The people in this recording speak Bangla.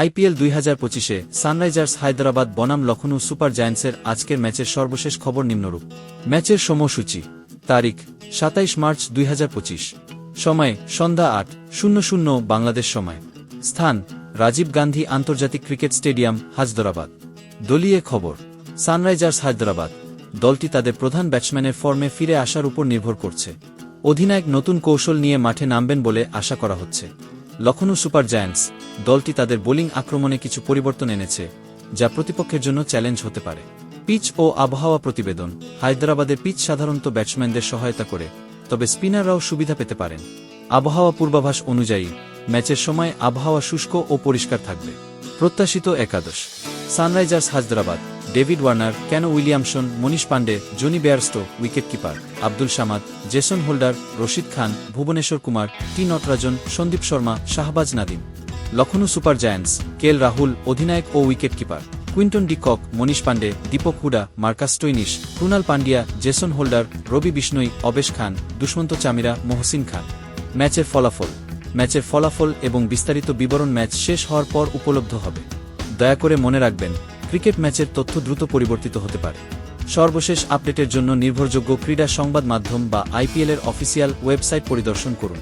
আইপিএল দুই হাজার পঁচিশে সানরাইজার্স হায়দরাবাদ বনাম লখনৌ সুপার জায়ান্টসের আজকের ম্যাচের সর্বশেষ খবর নিম্নরূপ। ম্যাচের সময়সূচি, তারিখ, সাতাইশ মার্চ দুই হাজার পঁচিশ। সময়, সন্ধ্যা আট, শূন্য শূন্য বাংলাদেশ সময়। স্থান, রাজীব গান্ধী আন্তর্জাতিক ক্রিকেট স্টেডিয়াম, হায়দরাবাদ। দলীয় খবর, সানরাইজার্স হায়দরাবাদ। দলটি তাদের প্রধান ব্যাটসম্যানের ফর্মে ফিরে আসার উপর নির্ভর করছে। অধিনায়ক নতুন কৌশল নিয়ে মাঠে নামবেন বলে আশা করা হচ্ছে। লখনৌ সুপার জায়ান্টস দলটি তাদের বোলিং আক্রমণে কিছু পরিবর্তন এনেছে, যা প্রতিপক্ষের জন্য চ্যালেঞ্জ হতে পারে। পিচ ও আবহাওয়া প্রতিবেদন হায়দ্রাবাদের পিচ সাধারণত ব্যাটসম্যানদের সহায়তা করে, তবে স্পিনাররাও সুবিধা পেতে পারেন। আবহাওয়া পূর্বাভাস অনুযায়ী, ম্যাচের সময় আবহাওয়া শুষ্ক ও পরিষ্কার থাকবে। প্রত্যাশিত একাদশ, Sunrisers Hyderabad. David Warner, Kane Williamson, Manish Pandey Jonny Bairstow wicketkeeper Abdul Samad, Jason Holder, Rashid Khan, Bhuvneshwar Kumar, T Natarajan, Sandeep Sharma, Shahbaz Nadeem. Lucknow super giants KL Rahul, অধিনায়ক ও wicketkeeper Quinton de Kock, Manish Pandey Deepak Hooda, Marcus Stoinis Krunal Pandya Jason Holder, Ravi Bishnoi, Avesh Khan, Dushmantha Chameera, Mohsin Khan. ম্যাচের ফলাফল। ম্যাচের ফলাফল এবং বিস্তারিত বিবরণ ম্যাচ শেষ হওয়ার পর উপলব্ধ হবে। দয়া করে মনে রাখবেন ক্রিকেট ম্যাচের তথ্য দ্রুত পরিবর্তিত হতে পারে। সর্বশেষ আপডেটের জন্য নির্ভরযোগ্য ক্রীড়া সংবাদ মাধ্যম বা আইপিএলের অফিসিয়াল ওয়েবসাইট পরিদর্শন করুন।